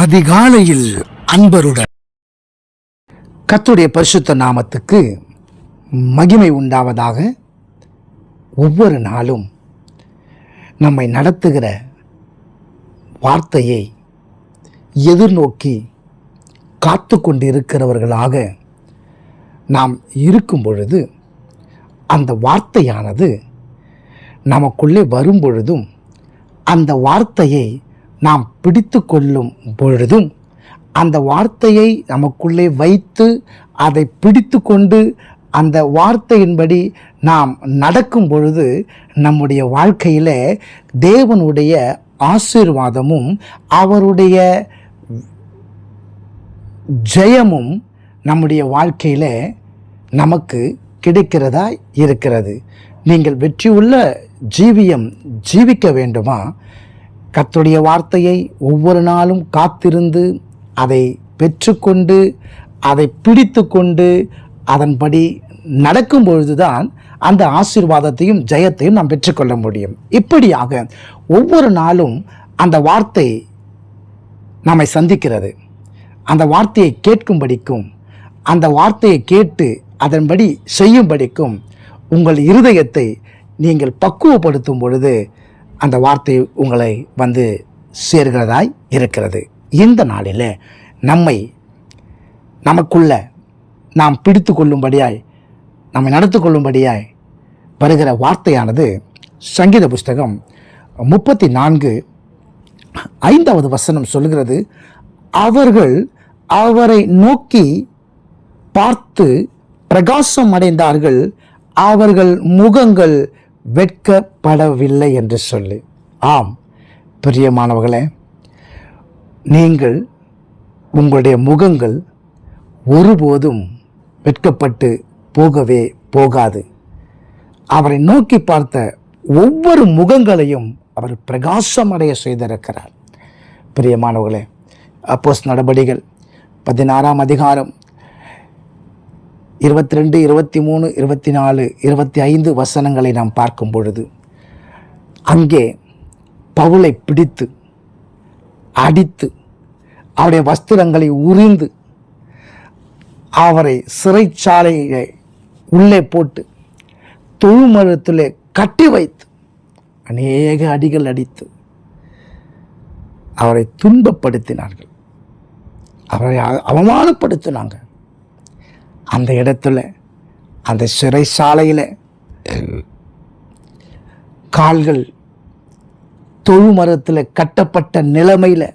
அதிகாலையில் அன்பருடன். கத்துடைய பரிசுத்த நாமத்துக்கு மகிமை உண்டாவதாக ஒவ்வொரு நாளும் நம்மை நடத்துகிற வார்த்தையை எதிர்நோக்கி காத்து கொண்டிருக்கிறவர்களாக நாம் இருக்கும் பொழுது அந்த வார்த்தையானது நமக்குள்ளே வரும் பொழுதும் அந்த வார்த்தையை நாம் பிடித்து கொள்ளும் பொழுதும் அந்த வார்த்தையை நமக்குள்ளே வைத்து அதை பிடித்து கொண்டு அந்த வார்த்தையின்படி நாம் நடக்கும் பொழுது நம்முடைய வாழ்க்கையில் தேவனுடைய ஆசீர்வாதமும் அவருடைய ஜெயமும் நம்முடைய வாழ்க்கையில் நமக்கு கிடைக்கிறதா இருக்கிறது. நீங்கள் வெற்றியுள்ள ஜீவியம் ஜீவிக்க வேண்டுமா? கத்துடைய வார்த்தையை ஒவ்வொரு நாளும் காத்திருந்து அதை பெற்றுக்கொண்டு அதை பிடித்து கொண்டு அதன்படி நடக்கும் பொழுதுதான் அந்த ஆசீர்வாதத்தையும் ஜெயத்தையும் நாம் பெற்றுக்கொள்ள முடியும். இப்படியாக ஒவ்வொரு நாளும் அந்த வார்த்தை நம்மை சந்திக்கிறது. அந்த வார்த்தையை கேட்கும்படிக்கும் அந்த வார்த்தையை கேட்டு அதன்படி செய்யும்படிக்கும் உங்கள் இருதயத்தை நீங்கள் பக்குவப்படுத்தும் பொழுது அந்த வார்த்தை உங்களை வந்து சேர்கிறதாய் இருக்கிறது. இந்த நாளில் நம்மை நமக்குள்ள நாம் பிடித்து கொள்ளும்படியாய் நம்மை நடத்து கொள்ளும்படியாய் வருகிற வார்த்தையானது சங்கீத புஸ்தகம் முப்பத்தி நான்கு ஐந்தாவது வசனம் சொல்கிறது அவர்கள் அவரை நோக்கி பார்த்து பிரகாசம் அடைந்தார்கள் அவர்கள் முகங்கள் வெட்கப்படவில்லை என்று சொல்லி. ஆம் பிரியமானவர்களே நீங்கள் உங்களுடைய முகங்கள் ஒருபோதும் வெட்கப்பட்டு போகவே போகாது. அவரை நோக்கி பார்த்த ஒவ்வொரு முகங்களையும் அவர் பிரகாசமடைய செய்திருக்கிறார். பிரியமானவர்களே அப்போஸ் நடபடிகள் பதினாறாம் அதிகாரம் இருபத்தி ரெண்டு இருபத்தி மூணு இருபத்தி நாலு இருபத்தி ஐந்து வசனங்களை நாம் பார்க்கும் பொழுது அங்கே பவுலை பிடித்து அடித்து அவருடைய வஸ்திரங்களை உறிந்து அவரை சிறைச்சாலையை உள்ளே போட்டு தொழுமரத்தில் கட்டி வைத்து அநேக அடிகள் அடித்து அவரை துன்பப்படுத்தினார்கள். அவரை அவமானப்படுத்தினாங்க. அந்த இடத்துல அந்த சிறைச்சாலையில் கால்கள் தொழுமரத்தில் கட்டப்பட்ட நிலைமையில்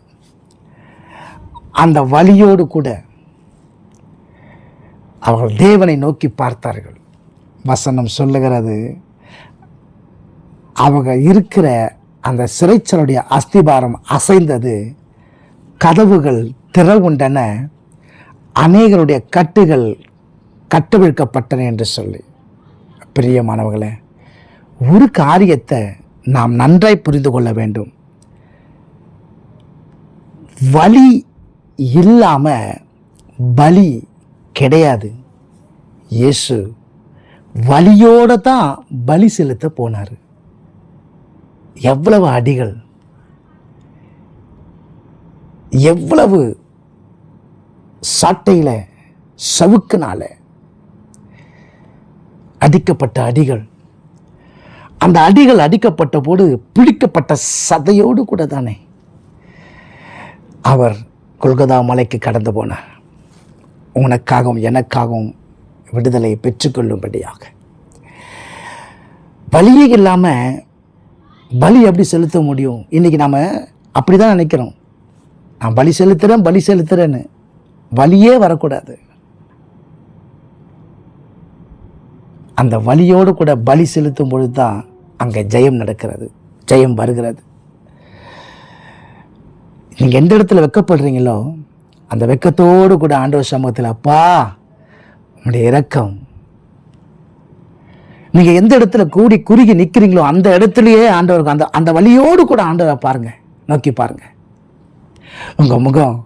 அந்த வலியோடு கூட அவர்கள் தேவனை நோக்கி பார்த்தார்கள். வசனம் சொல்லுகிறது அவங்க இருக்கிற அந்த சிறைச்சலுடைய அஸ்திபாரம் அசைந்தது கதவுகள் திறவுண்டன அநேகருடைய கட்டுகள் கட்டவிழ்க்கப்பட்டன என்று சொல்லி. பிரியமானவர்களே ஒரு காரியத்தை நாம் நன்றாய் புரிந்து கொள்ள வேண்டும். வலி இல்லாம பலி கிடையாது. இயேசு வலியோட தான் பலி செலுத்த போனார். எவ்வளவு அடிகள் எவ்வளவு சாட்டையில் சவுக்குனால அடிக்கப்பட்ட அடிகள். அந்த அடிகள் அடிக்கப்பட்ட போது பிடிக்கப்பட்ட சதையோடு கூட தானே. அவர் கொல்கதா மலைக்கு கடந்து போனார். உனக்காகவும் எனக்காகவும் விடுதலை பெற்றுக்கொள்ளும்படியாக பலியே இல்லாமல் பலி எப்படி செலுத்த முடியும்? இன்றைக்கி நாம் அப்படி தான் நினைக்கிறோம். நான் பலி செலுத்துகிறேன் பலி செலுத்துகிறேன்னு வலியே வரக்கூடாது. அந்த வலியோடு கூட பலி செலுத்தும் பொழுது தான் அங்கே ஜெயம் நடக்கிறது. ஜெயம் வருகிறது. நீங்கள் எந்த இடத்துல வெக்கப்படுறீங்களோ அந்த வெக்கத்தோடு கூட ஆண்டவர் சமூகத்தில் அப்பா உங்களுடைய இரக்கம். நீங்கள் எந்த இடத்துல கூடி குறுகி நிற்கிறீங்களோ அந்த இடத்துலையே ஆண்டவருக்கு அந்த அந்த வழியோடு கூட ஆண்டவரை பாருங்கள் நோக்கி பாருங்கள் உங்கள் முகம்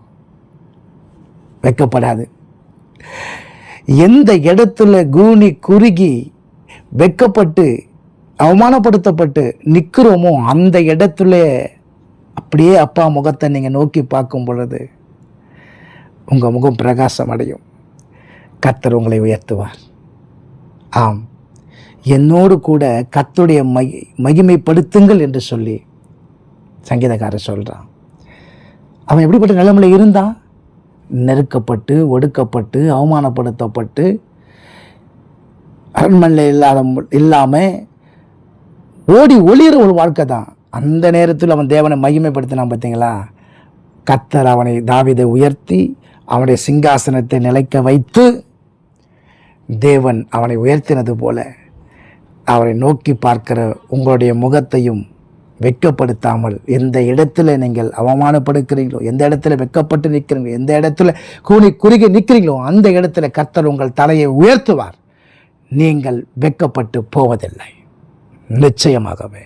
வெக்கப்படாது. எந்த இடத்துல கூனி குறுகி வெக்கப்பட்டு அவமானப்படுத்தப்பட்டு நிற்கிறோமோ அந்த இடத்துல அப்படியே அப்பா முகத்தை நீங்கள் நோக்கி பார்க்கும் பொழுது உங்கள் முகம் பிரகாசம் அடையும் கத்தர் உங்களை உயர்த்துவார். ஆம். என்னோடு கூட கத்துடைய மகி மகிமைப்படுத்துங்கள் என்று சொல்லி சங்கீதக்காரர் சொல்கிறான் அவன் எப்படிப்பட்ட நிலைமையில் இருந்தான்? நெருக்கப்பட்டு ஒடுக்கப்பட்டு அவமானப்படுத்தப்பட்டு அரண்மனையில் இல்லாத இல்லாமல் ஓடி ஒளிகிற ஒரு வாழ்க்கை தான். அந்த நேரத்தில் அவன் தேவனை மகிமைப்படுத்தினான் பார்த்தீங்களா கத்தர் அவனை தாவிதை உயர்த்தி அவனுடைய சிங்காசனத்தை நிலைக்க வைத்து தேவன் அவனை உயர்த்தினது போல அவரை நோக்கி பார்க்கிற உங்களுடைய முகத்தையும் வெட்கப்படுத்தாமல் எந்த இடத்துல நீங்கள் அவமானப்படுக்கிறீங்களோ எந்த இடத்துல வெட்கப்பட்டு நிற்கிறீங்களோ எந்த இடத்துல கூனி குறுகி நிற்கிறீங்களோ அந்த இடத்துல கர்த்தர் உங்கள் தலையை உயர்த்துவார். நீங்கள் வெட்கப்பட்டு போவதில்லை. நிச்சயமாகவே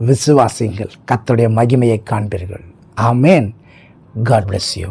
விசுவாசிங்கள் கத்தருடைய மகிமையை காண்பீர்கள். ஆமேன். God bless you